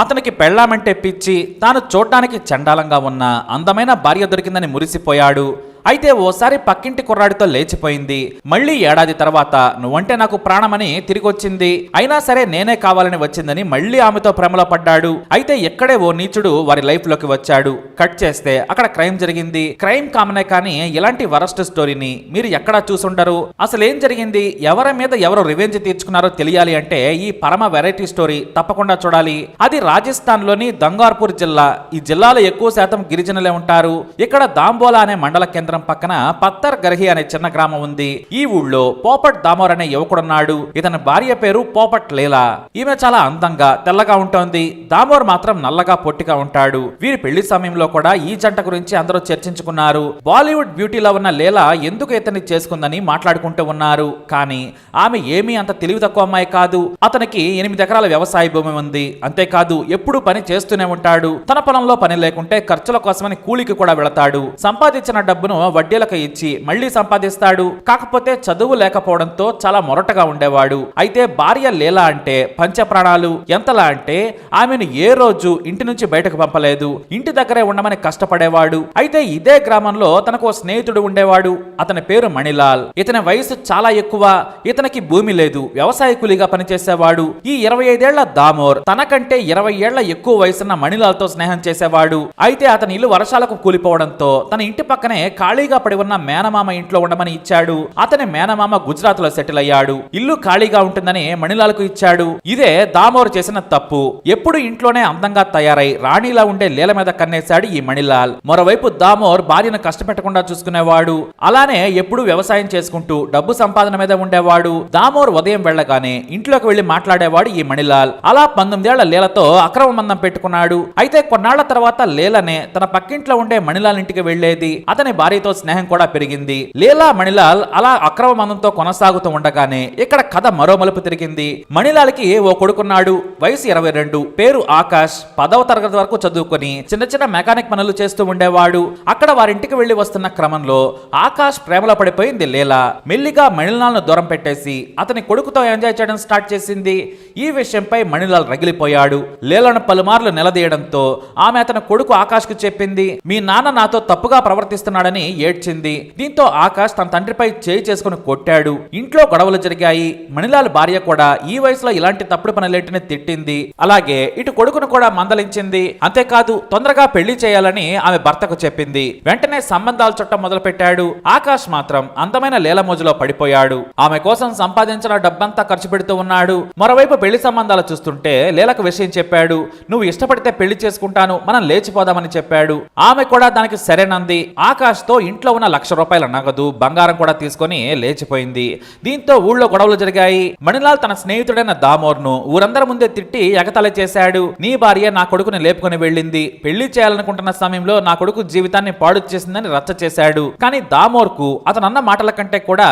అతనికి పెళ్ళామంటే పిచ్చి తాను చూడ్డానికి చండాలంగా ఉన్న అందమైన భార్య దొరికిందని మురిసిపోయాడు. అయితే ఓసారి పక్కింటి కుర్రాడితో లేచిపోయింది. మళ్ళీ ఏడాది తర్వాత నువ్వంటే నాకు ప్రాణమని తిరిగొచ్చింది. అయినా సరే నేనే కావాలని వచ్చిందని మళ్ళీ ఆమెతో ప్రేమలో పడ్డాడు. అయితే ఎక్కడే ఓ నీచుడు వారి లైఫ్లోకి వచ్చాడు. కట్ చేస్తే అక్కడ క్రైమ్ జరిగింది. క్రైమ్ కామనే కానీ ఇలాంటి వరస్ట్ స్టోరీని మీరు ఎక్కడా చూసుండరు. అసలు ఏం జరిగింది? ఎవరి మీద ఎవరు రివెంజ్ తీర్చుకున్నారో తెలియాలి అంటే ఈ పరమ వెరైటీ స్టోరీ తప్పకుండా చూడాలి. అది రాజస్థాన్లోని దంగార్పూర్ జిల్లా. ఈ జిల్లాలో ఎక్కువ శాతం గిరిజనులే ఉంటారు. ఇక్కడ దాంబోలా అనే మండల కేంద్రం పక్కన పత్తర్ గర్హి అనే చిన్న గ్రామం ఉంది. ఈ ఊళ్ళో పోపట్ దామోర్ అనే యువకుడున్నాడు ఇతని భార్య పేరు పోపట్ లీలా. ఈమె చాలా అందంగా తెల్లగా ఉంటోంది. దామోర్ మాత్రం నల్లగా పొట్టిగా ఉంటాడు. వీరి పెళ్ళి సమయంలో కూడా ఈ జంట గురించి అందరూ చర్చించుకున్నారు. బాలీవుడ్ బ్యూటీలో ఉన్న లీలా ఎందుకు ఇతన్ని చేసుకుందని మాట్లాడుకుంటూ ఉన్నారు. కానీ ఆమె ఏమీ అంత తెలివి తక్కువ అమ్మాయి కాదు. అతనికి ఎనిమిది ఎకరాల వ్యవసాయ భూమి ఉంది. అంతేకాదు ఎప్పుడు పని చేస్తూనే ఉంటాడు. తన పొలంలో పని లేకుంటే ఖర్చుల కోసమని కూలికి కూడా వెళతాడు. సంపాదించిన డబ్బును వడ్డీలకు ఇచ్చి మళ్ళీ సంపాదిస్తాడు. కాకపోతే చదువు లేకపోవడంతో చాలా మొరటగా ఉండేవాడు. అయితే భార్య లీలా అంటే పంచప్రాణాలు. ఎంతలా అంటే ఆమెను ఏ రోజు ఇంటి నుంచి బయటకు పంపలేదు. ఇంటి దగ్గరే ఉండమని కష్టపడేవాడు. అయితే ఇదే గ్రామంలో తనకు స్నేహితుడు ఉండేవాడు. అతని పేరు మణిలాల్. ఇతని వయసు చాలా ఎక్కువ. ఇతనికి భూమి లేదు. వ్యవసాయ కూలీగా పనిచేసేవాడు. ఈ ఇరవై ఐదేళ్ళ దామోర్ తనకంటే ఇరవై ఏళ్ళ ఎక్కువ వయసున్న మణిలాల్తో స్నేహం చేసేవాడు. అయితే అతని ఇల్లు వర్షాలకు కూలిపోవడంతో తన ఇంటి పక్కనే ఖాళీగా పడి ఉన్న మేనమామ ఇంట్లో ఉండమని ఇచ్చాడు. అతని మేనమామ గుజరాత్లో సెటిల్ అయ్యాడు. ఇల్లు ఖాళీగా ఉంటుందని మణిలాల్కు ఇచ్చాడు. ఇదే దామోర్ చేసిన తప్పు. ఎప్పుడు ఇంట్లోనే అందంగా తయారై రాణిలా ఉండే లీల మీద కన్నేశాడు ఈ మణిలాల్. మరోవైపు దామోర్ భార్యను కష్టపెట్టకుండా చూసుకునేవాడు. అలానే ఎప్పుడు వ్యవసాయం చేసుకుంటూ డబ్బు సంపాదన మీద ఉండేవాడు. దామోర్ ఉదయం వెళ్ళగానే ఇంట్లోకి వెళ్ళి మాట్లాడేవాడు ఈ మణిలాల్. అలా పంతొమ్మిదేళ్ళ లీలతో అక్రమ మందం పెట్టుకున్నాడు. అయితే కొన్నాళ్ళ తర్వాత లీలనే తన పక్కింట్లో ఉండే మణిలాల్ ఇంటికి వెళ్ళేది అతని భార్య భార్యతో స్నేహం కూడా పెరిగింది. లీలా మణిలాల్ అలా అక్రమ మందంతో కొనసాగుతూ ఉండగానే ఇక్కడ కథ మరో మలుపు తిరిగింది. మణిలాల్కి ఓ కొడుకున్నాడు. వయసు ఇరవై రెండు. పేరు ఆకాష్. పదవ తరగతి వరకు చదువుకొని చిన్న చిన్న మెకానిక్ పనులు చేస్తూ ఉండేవాడు. అక్కడ వారింటికి వెళ్ళి వస్తున్న క్రమంలో ఆకాష్ ప్రేమలో పడిపోయింది లీలా. మెల్లిగా మణిలాల్ను దూరం పెట్టేసి అతని కొడుకుతో ఎంజాయ్ చేయడం స్టార్ట్ చేసింది. ఈ విషయంపై మణిలాల్ రగిలిపోయాడు. లీలను పలుమార్లు నిలదీయడంతో ఆమె అతని కొడుకు ఆకాష్కు చెప్పింది మీ నాన్న నాతో తప్పుగా ప్రవర్తిస్తున్నాడని ఏడ్చింది. దీంతో ఆకాష్ తన తండ్రిపై చేయి చేసుకుని కొట్టాడు. ఇంట్లో గొడవలు జరిగాయి. మణిలాల్ భార్య కూడా ఈ వయసులో ఇలాంటి తప్పుడు పనులేంటిని తిట్టింది. అలాగే ఇటు కొడుకును కూడా మందలించింది. అంతేకాదు తొందరగా పెళ్ళి చేయాలని ఆమె భర్తకు చెప్పింది. వెంటనే సంబంధాలు చుట్టం మొదలుపెట్టాడు. ఆకాష్ మాత్రం అందమైన లీలమోజులో పడిపోయాడు. ఆమె కోసం సంపాదించిన డబ్బంతా ఖర్చు పెడుతూ ఉన్నాడు. మరోవైపు పెళ్ళి సంబంధాలు చూస్తుంటే లీలకు విషయం చెప్పాడు. నువ్వు ఇష్టపడితే పెళ్ళి చేసుకుంటాను. మనం లేచిపోదామని చెప్పాడు. ఆమె కూడా దానికి సరేనంది. ఆకాష్తో ఇంట్లో ఉన్న లక్ష రూపాయల నగదు బంగారం కూడా తీసుకొని లేచిపోయింది. దీంతో ఊళ్ళో గొడవలు జరిగాయి. మణిలాల్ తన స్నేహితుడైన దామోర్ను ఊరందరి ముందే తిట్టి ఎగతాళి చేశాడు. నీ భార్య నా కొడుకుని లేపుకొని వెళ్ళింది. పెళ్ళి చేయాలనుకుంటున్న సమయంలో నా కొడుకు జీవితాన్ని పాడు చేసిందని రచ్చ చేశాడు. కానీ దామోర్కు అతను అన్న మాటల కంటే కూడా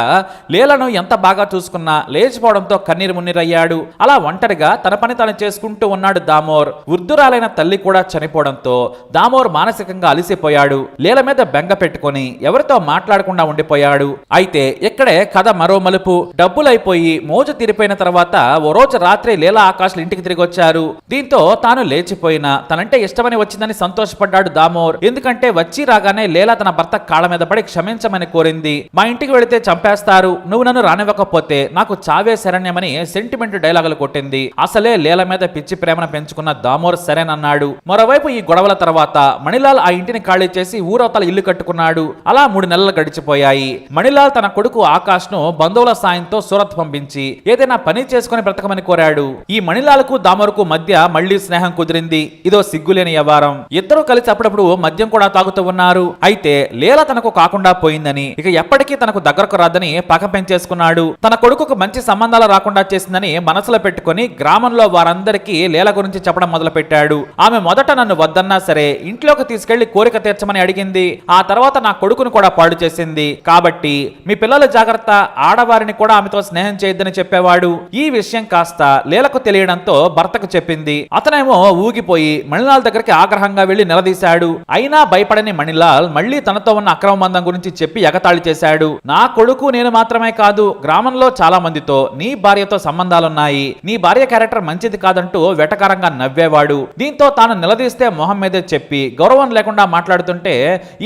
లీలను ఎంత బాగా చూసుకున్నా లేచిపోవడంతో కన్నీరు మున్నీరయ్యాడు. అలా ఒంటరిగా తన పని తాను చేసుకుంటూ ఉన్నాడు దామోర్. వృద్ధురాలైన తల్లి కూడా చనిపోవడంతో దామోర్ మానసికంగా అలిసిపోయాడు. లీల మీద బెంగ పెట్టుకొని ఎవరితో మాట్లాడకుండా ఉండిపోయాడు. అయితే ఇక్కడే కథ మరో మలుపు. డబ్బులైపోయి మోజు తీరిపోయిన తర్వాత ఓ రోజు రాత్రి లీలా ఆకాశ్లు ఇంటికి తిరిగి వచ్చారు. దీంతో తాను లేచిపోయినా. తనంటే ఇష్టమని వచ్చిందని సంతోషపడ్డాడు దామోర్. ఎందుకంటే వచ్చి రాగానే లీలా తన భర్త కాళ్ళ మీద పడి క్షమించమని కోరింది. మా ఇంటికి వెళితే చంపేస్తారు. నువ్వు నన్ను రానివ్వకపోతే నాకు చావే శరణ్యమని సెంటిమెంట్ డైలాగులు కొట్టింది. అసలే లీల మీద పిచ్చి ప్రేమను పెంచుకున్న దామోర్ సరేనన్నాడు. మరోవైపు ఈ గొడవల తర్వాత మణిలాల్ ఆ ఇంటిని ఖాళీ చేసి ఊరవతల ఇల్లు కట్టుకున్నాడు. అలా మూడు నెలలు గడిచిపోయాయి. మణిలాల్ తన కొడుకు ఆకాష్ను బంధువుల సాయంతో సూరత్ పంపించి ఏదైనా పని చేసుకుని బ్రతకమని కోరాడు. ఈ మణిలాల్కు దామరుకు మధ్య మళ్ళీ స్నేహం కుదిరింది. ఇదో సిగ్గులేని వ్యవహారం. ఇద్దరు కలిసి అప్పుడప్పుడు మద్యం కూడా తాగుతూ ఉన్నారు. అయితే లీల తనకు కాకుండా పోయిందని ఇక ఎప్పటికీ తనకు దగ్గరకు రాదని పక పెంచేసుకున్నాడు. తన కొడుకుకు మంచి సంబంధాలు రాకుండా చేసిందని మనసులో పెట్టుకొని గ్రామంలో వారందరికీ లీల గురించి చెప్పడం మొదలు పెట్టాడు ఆమె మొదట నన్ను వద్దన్నా సరే ఇంట్లోకి తీసుకెళ్ళి కోరిక తీర్చమని అడిగింది. ఆ తర్వాత నా కొడుకును కూడా పాడు చేసింది. కాబట్టి మీ పిల్లల జాగ్రత్త ఆడవారిని కూడా ఆమెతో స్నేహం చేయొద్దని చెప్పేవాడు. ఈ విషయం కాస్త లీలకు తెలియడంతో భర్తకు చెప్పింది. అతనేమో ఊగిపోయి మణిలాల్ దగ్గరికి ఆగ్రహంగా వెళ్ళి నిలదీశాడు. అయినా భయపడని మణిలాల్ మళ్ళీ తనతో ఉన్న అక్రమ బంధం గురించి చెప్పి ఎగతాళి చేశాడు. నా కొడుకు నేను మాత్రమే కాదు గ్రామంలో చాలా మందితో నీ భార్యతో సంబంధాలున్నాయి. నీ భార్య క్యారెక్టర్ మంచిది కాదంటూ వెటకారంగా నవ్వేవాడు. దీంతో తాను నిలదీస్తే మొహం మీదే చెప్పి గౌరవం లేకుండా మాట్లాడుతుంటే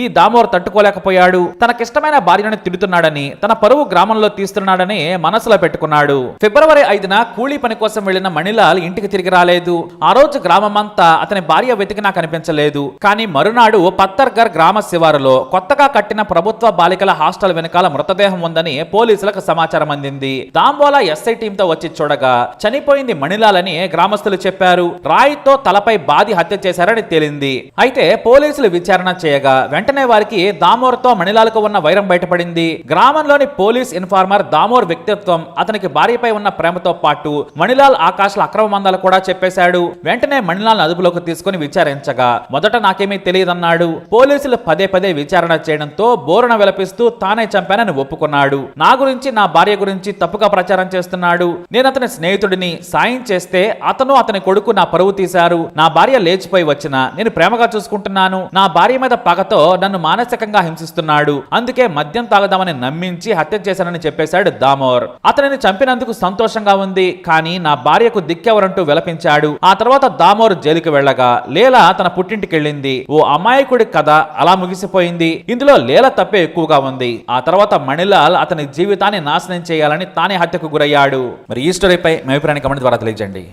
ఈ దామోర్ తట్టు తట్టుకోలేకపోయాడు. తనకిష్టమైన భార్యను తిడుతున్నాడని తన పరువు గ్రామంలో తీస్తున్నాడని మనసులో పెట్టుకున్నాడు. ఫిబ్రవరి ఐదున కూలీ పని కోసం వెళ్ళిన మణిలాల్ ఇంటికి తిరిగి రాలేదు. ఆ రోజు గ్రామమంతా అతని భార్య వెతికినా కనిపించలేదు. కానీ మరునాడు పత్తర్గర్ గ్రామ శివారులో కొత్తగా కట్టిన ప్రభుత్వ బాలికల హాస్టల్ వెనకాల మృతదేహం ఉందని పోలీసులకు సమాచారం అందింది. దాంబోలా ఎస్ఐ టీంతో వచ్చి చూడగా చనిపోయింది మణిలాలని గ్రామస్తులు చెప్పారు. రాయితో తలపై బాధి హత్య చేశారని తేలింది. అయితే పోలీసులు విచారణ చేయగా వెంటనే వారికి దామోర్తో మణిలాల్కు ఉన్న వైరం బయటపడింది. గ్రామంలోని పోలీస్ ఇన్ఫార్మర్ దామోర్ వ్యక్తిత్వం అతనికి భార్యపై ఉన్న ప్రేమతో పాటు మణిలాల్ ఆకాశ్ల అక్రమ మందాలు కూడా చెప్పేశాడు. వెంటనే మణిలాల్ అదుపులోకి తీసుకుని విచారించగా మొదట నాకేమీ తెలియదన్నాడు. పోలీసులు పదే పదే విచారణ చేయడంతో బోరున విలపిస్తూ తానే చంపానని ఒప్పుకున్నాడు. నా గురించి నా భార్య గురించి తప్పుగా ప్రచారం చేస్తున్నాడు. నేను అతని స్నేహితుడిని. సాయం చేస్తే అతను అతని కొడుకు నా పరువు తీశారు. నా భార్య లేచిపోయి వచ్చిన. నేను ప్రేమగా చూసుకుంటున్నాను. నా భార్య మీద పగతో నన్ను మానసికంగా హింసిస్తున్నాడు. అందుకే మద్యం తాగదామని నమ్మించి హత్య చేశానని చెప్పేశాడు దామోర్. అతనిని చంపినందుకు సంతోషంగా ఉంది కానీ నా భార్యకు దిక్కెవరంటూ విలపించాడు. ఆ తర్వాత దామోర్ జైలుకి వెళ్ళగా లేలా తన పుట్టింటికి వెళ్ళింది. ఓ అమాయకుడి కథ అలా ముగిసిపోయింది. ఇందులో లేల తప్పే ఎక్కువగా ఉంది. ఆ తర్వాత మణిలాల్ అతని జీవితాన్ని నాశనం చేయాలని తానే హత్యకు గురయ్యాడు. మరి ఈ స్టోరీపై మీ అభిప్రాయాన్ని కమెంట్ ద్వారా తెలియజేయండి.